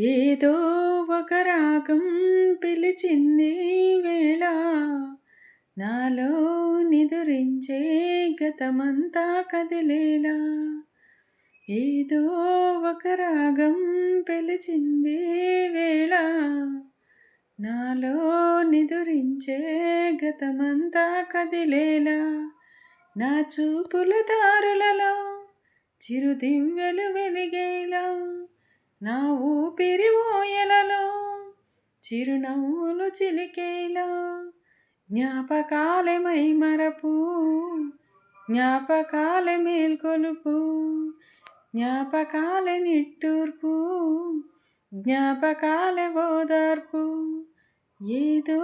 ఏదో ఒక రాగం పిలిచింది వేళ. నాలో నిదురించే గతమంతా కదిలేలా. ఏదో ఒక రాగం పిలిచింది వేళ. నాలో నిదురించే గతమంతా కదిలేలా. నా చూపుల దారులలో చిరుదివ్వెలు వెలిగేలా. నా ఊపిరి ఊయలలో చిరునవ్వులు చిలికేలా. జ్ఞాపకాలమై మరపు జ్ఞాపకాల మేల్కొలుపు జ్ఞాపకాల నిట్టూర్పు జ్ఞాపకాల ఓదార్పు. ఏదో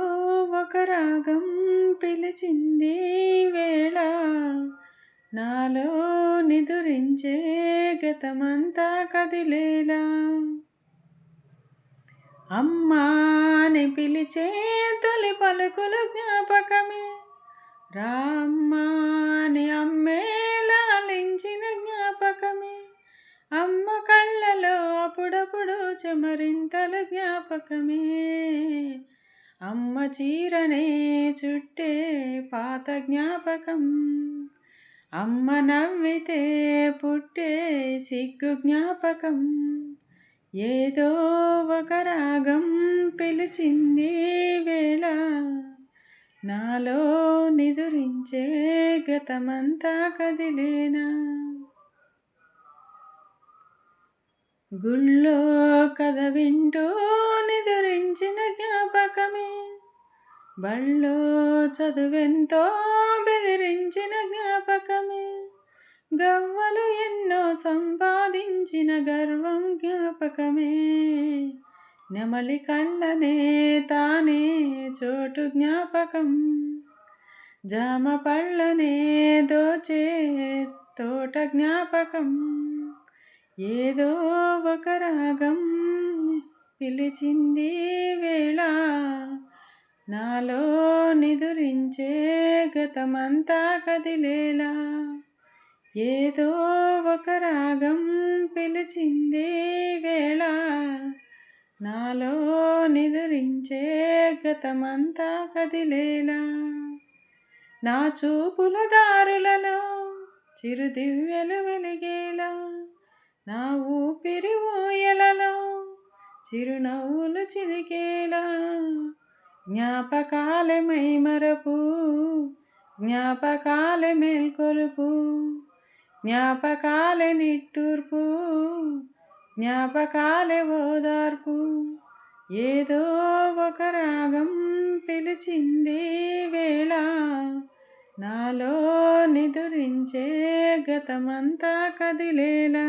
ఒక రాగం పిలిచింది వేళ నాలో ఎదురించే గతమంతా కదిలేలా. అమ్మాని పిలిచే తొలి పలుకులు జ్ఞాపకమే. రామ్మాని అమ్మే లాలించిన జ్ఞాపకమే. అమ్మ కళ్ళలో అప్పుడప్పుడు చెమరింతల జ్ఞాపకమే. అమ్మ చీరనే చుట్టే పాత జ్ఞాపకం. అమ్మ నవ్వితే పుట్టే సిగ్గు జ్ఞాపకం. ఏదో ఒక రాగం పిలిచింది వేళ. నాలో నిదురించే గతమంతా కదిలేనా. గుళ్ళో కథ వింటూ నిదురించిన జ్ఞాపకమే. బళ్ళో చదువెంతో బెదిరించిన జ్ఞాపకమే. గవ్వలు ఎన్నో సంపాదించిన గర్వం జ్ఞాపకమే. నెమలి కళ్ళనే తానే చోటు జ్ఞాపకం. జామ పళ్ళనే దోచే తోట జ్ఞాపకం. ఏదో ఒక రాగం పిలిచింది వేళ నాలో నిదురించే గతమంతా కదిలేలా. ఏదో ఒక రాగం పిలిచింది వేళ. నాలో నిదురించే గతమంతా కదిలేలా. నా చూపుల దారులలో చిరుదివ్యలు వెలిగేలా. నా ఊపిరి ఊయలలో చిరునవ్వులు చిరిగేలా జ్ఞాపకాలమై మరపు జ్ఞాపకాల మేల్కొలుపు జ్ఞాపకాల నిట్టూర్పు జ్ఞాపకాల ఓదార్పు. ఏదో ఒక రాగం పిలిచింది వేళ నాలో నిదురించే గతమంతా కదిలేలా.